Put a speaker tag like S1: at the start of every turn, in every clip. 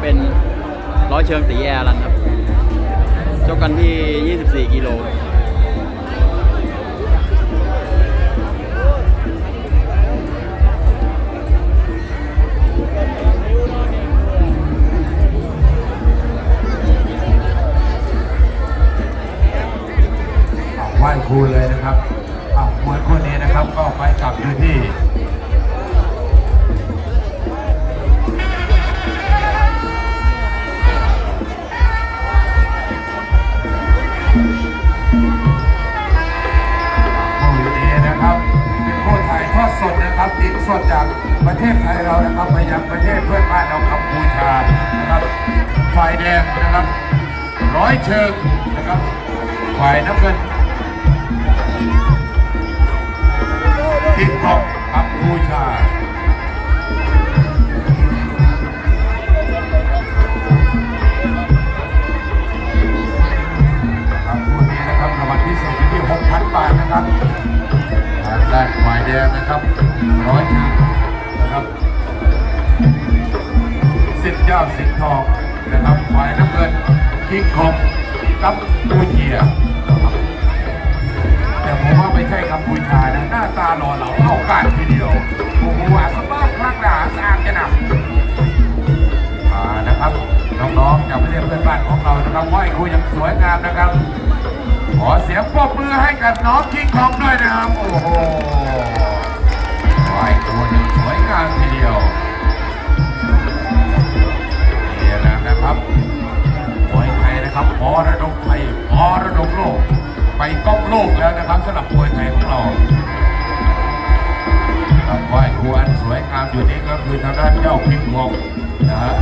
S1: เป็นร้อยเชิงตีแอร์รันครับชกกันที่ 24 กิโล
S2: สดจากประเทศไทยเรานะครับไปยังประเทศเพื่อนบ้านเรากัมพูชานะครับฝ่ายแดงนะครับ ร้อยเชิงนะครับ ฝ่ายน้ำเงินทิกของกัมพูชาครับคู่นี้นะครับรางวัลพิเศษที่6,000 บาทนะครับทางด้านฝ่ายแดงนะครับ จ้าสิงห์ทองนะครับฝ่ายน้ำเงินคิงคองกัมพูเชียนะครับแต่ผมว่าไม่ใช่กัมพูชานะหน้าตาหล่อเหลาเอาการทีเดียวโอ้โหอาสบ้าพลักหนาสะอาดจะหนักมานะครับน้องๆจากประเทศเพื่อนบ้านของเรานะครับไหว้ครูอย่างสวยงามนะครับ ขอเสียงปรบมือให้กับน้องคิงคองด้วยนะครับโอ้โหไหว้ครูอย่างสวยงามทีเดียว นะครับมวยไทยนะครับมรดกไทยมรดกโลก ไปก้องโลกแล้วนะครับสำหรับมวยไทยของเราครับไหวครูอันสวยงามอยู่นี้ก็คือทางด้านเจ้าพิงพงนะฮะ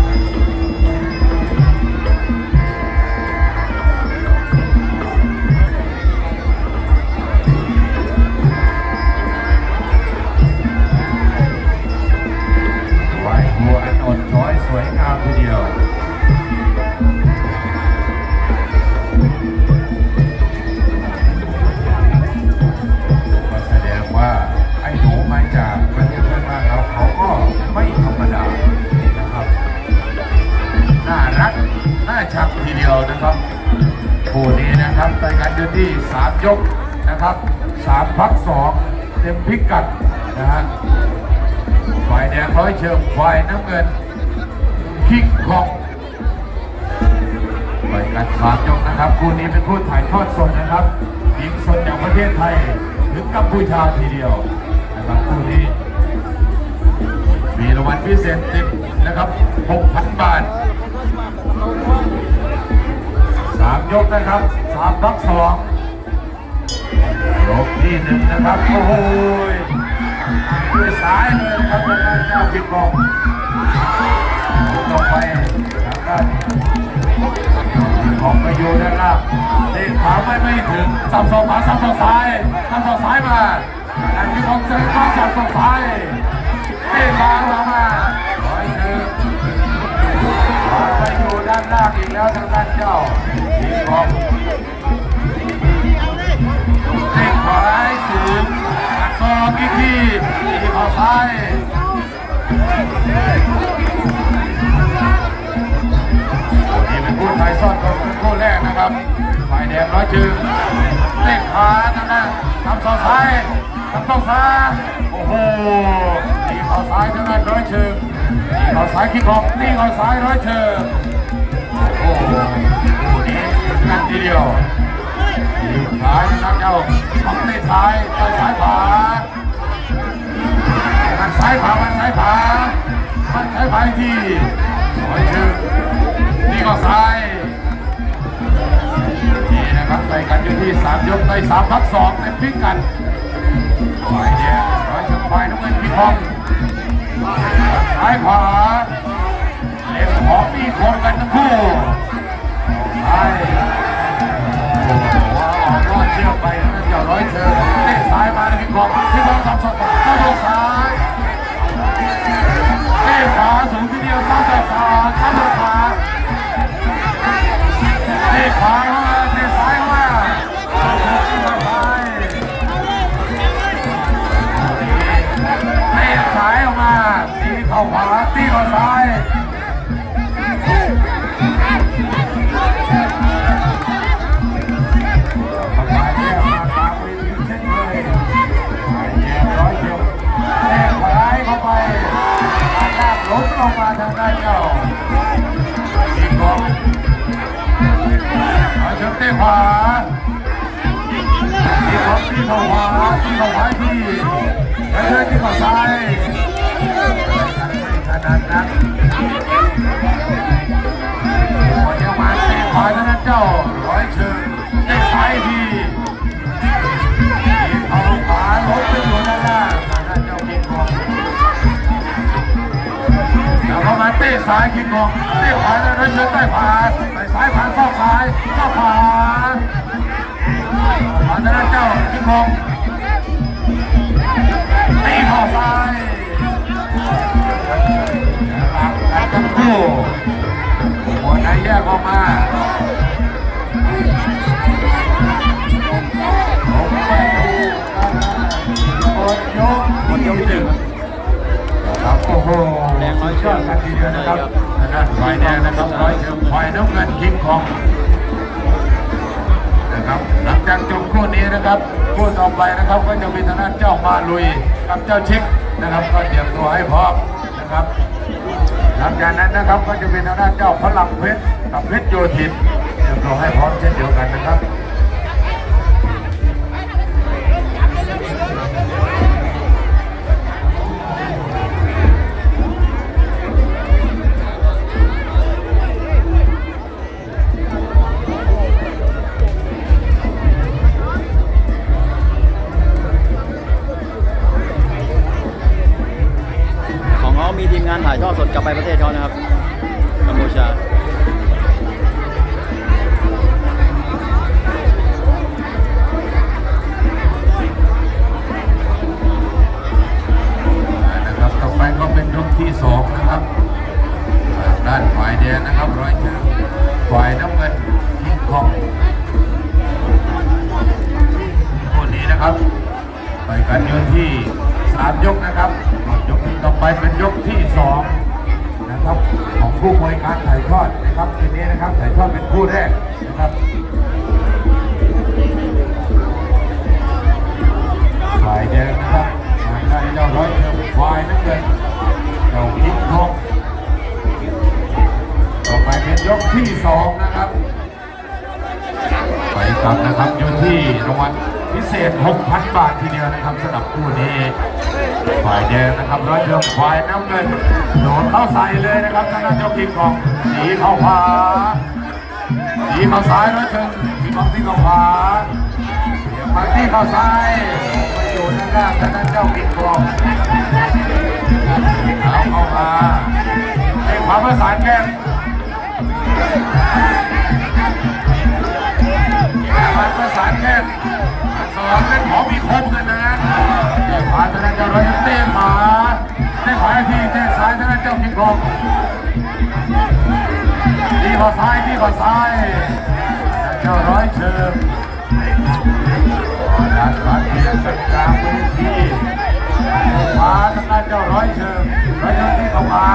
S2: ไหวครูอันอ่อนช้อยสวยงามทีเดียว ยวนะครับคู่นี้นะครับรายการอยู่ที่สามยกนะครับสามพักสองเต็มพิกัดนะฮะฝ่ายแดงร้อยเชิงฝ่ายน้ำเงินคิงคองรายการสามยกนะครับ คู่นี้เป็นคู่ถ่ายทอดสดนะครับยิงสดจากประเทศไทยถึงกัมพูชาทีเดียวนะครับคู่นี้มีรางวัลพิเศษติดนะครับ 6,000 บาท ยกนะครับสามพักสองยกที่หนึ่งนะครับ โอ้โหด้วยสายเลยครับทางด้านเจ้าพิกองต่อไปทางด้านของไปอยู่ด้านล่างเด็กขาไม่ไม่ถึงสับสองขวาสับสองซ้ายสับสองซ้ายมาอันนี้ของเซนก็สับสองซ้ายเด็กขาเข้ามาร้อยถึงไปอยู่ด้านล่างอีกแล้วทางด้านเจ้า ทีของเด็กขวาสูงอัดซอกอีกทีทีขวาซ้ายนี่เป็นคู่ไทยซ่อนตัวเป็นคู่แรกนะครับ ฝ่ายแดงร้อยจืดเตะขวานั่นนะทำซ้ายซ้ายทำต้องซ้ายโอ้โหตีเข่าซ้ายทางด้านร้อยชืดตีเข่าซ้ายคิกออกตีเข่าซ้ายร้อยชืดโอ้โหคู่นี้ กันทีเดียวตีซ้ายนะครับเจ้าต้องเตะซ้ายต่อยซ้ายขวามันซ้ายขวามันซ้ายขวามันซ้ายขวาอีกทีร้อยชืดนี่ก็ซ้ายนี่นะครับไปกันอยู่ที่สามยกในสามพักสองเป็นพิกัดฝ่ายแดงร้อยชนฝ่ายน้ำเงินพี่พองซ้ายขวาเล็บหอมมีคนกันทั้งคู่ โอ้โหออกรอดเชี่ยวไปนะเจ้าร้อยเชิญเตะซ้ายมาเลยพี่พองพี่พองาที่ของที่ขาขวาที่ขวาที่แล้วเธอที่เขาซ้ายไม่ถนัดนักวันยังมาเตะขวาเท่านั้นเจ้าร้อยเชิงได้ซ้ายทีที่เขาขวาลบไปอยู่ด้านล่างทางด้าเจ้าเก่งของแล้วก็มาเตะซ้ายคิงกองเตะขวาแล้วเชิญใต้ผ่าน ซ้ายผ่านซอกซ้ายซอกขวาผ่านทางด้านเจ้าคิงกองตีเข้าซ้ายหลังกันทั้งคู่หัวไหนแยกออกมาหมดยก
S1: หมดยกที่หนึ่งครับ
S2: โอ้โห
S1: แดงร้อยเชื
S2: เชื่
S1: อ
S2: กกันทีเดียวนะครับทางด้านฝ่ายแดงนะครับร้อยเชือกฝ่ายน้ำเงินคิงคองนะครับหลังจากจบคู่นี้นะครับคู่ต่อไปนะครับก็จะมีทางด้านเจ้ามาลุยกับเจ้าเช็คนะครับ ก็เตรียมตัวให้พร้อมนะครับ หลังจากนั้นนะครับก็จะเป็นทางด้านเจ้าพลังเพชรกับเพชรโยธินเตรียมตัวให้พร้อมเช่นเดียวกันนะครับ
S1: ไปกั
S2: นยกที่สามยกนะครับยกต่อไปเป็นยกที่สองนะครับของผู้บริการถ่ายทอดนะครับทีนี้นะครับถ่ายทอดเป็นคู่แรกนะครับฝ่ายแดงนะครับทางด้านเจ้าร้อยเชิงฝ่ายน้ำเงินเจ้าคิงคองต่อไปเป็นยกที่สองนะครับไปกลับนะครับอยู่ที่รางวัล พิเศษ 6,000 บาททีเดียวนะครับสำหรับคู่นี้ฝ่ายแดงนะครับร้อยเชิงฝ่ายน้ำเงินโดนเข้าใส่เลยนะครับทางด้านเจ้าคิงของหนีเข้าขวาหนีเข้าซ้ายร้อยเชิงคิงของที่เข้าขวาเดี๋ยวมาที่เข้าซ้ายไปอยู่ด้านล่างทางด้านเจ้าคิงของเอาเข้ามาเอกความประสานแกนมั องเป็นของมีคมกันนะเตะขวาทางด้านเจ้าร้อยเตะขวาเตะขวาที่เตะซ้ายทางด้านเจ้าคิงคองที่ขวาซ้ายที่ขวาซ้ายเจ้าร้อยเชิงด้านขวาเทียนจัดกลางเวทีขวาทางด้านเจ้าร้อยเชิงร้อยเชิงที่ขวา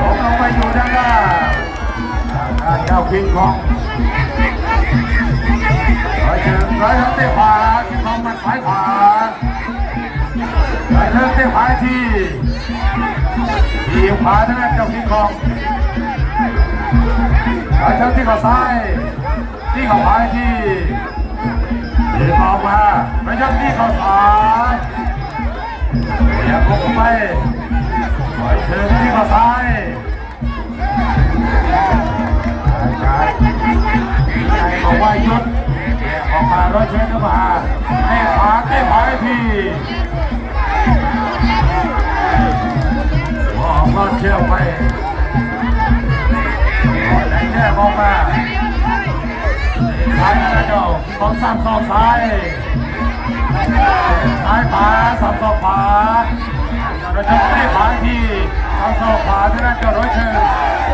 S2: ลงลงไปอยู่ด้านล่างทางด้านเจ้าคิงคอง ร้อยเชิงร้อยเตะขวาคิงคองมันซ้ายขวาร้อยเชิงเตะขวาทีทีขวาทางด้านเจ้าคิงคองร้อยเชิงที่เขาซ้ายที่ขวาทีทีออกมาร้อยเชิงที่เขาขวาเดี๋ยวคงไปร้อยเชิงที่เขาซ้ายอาจาย์ใจบอกว่าหยุด ออกมาร้อยเชิญเข้ามาให้ขวาเตะขวาให้ทีหัวออกก็เชี่ยวไปไหนแน่ออกมาซ้ายนะเจ้าของสามศอกซ้ายซ้ายขวาสามศอกขวาเราจะเตะขวาทีสามศอกขวาที่นั่นเจ้าร้อยเชิญ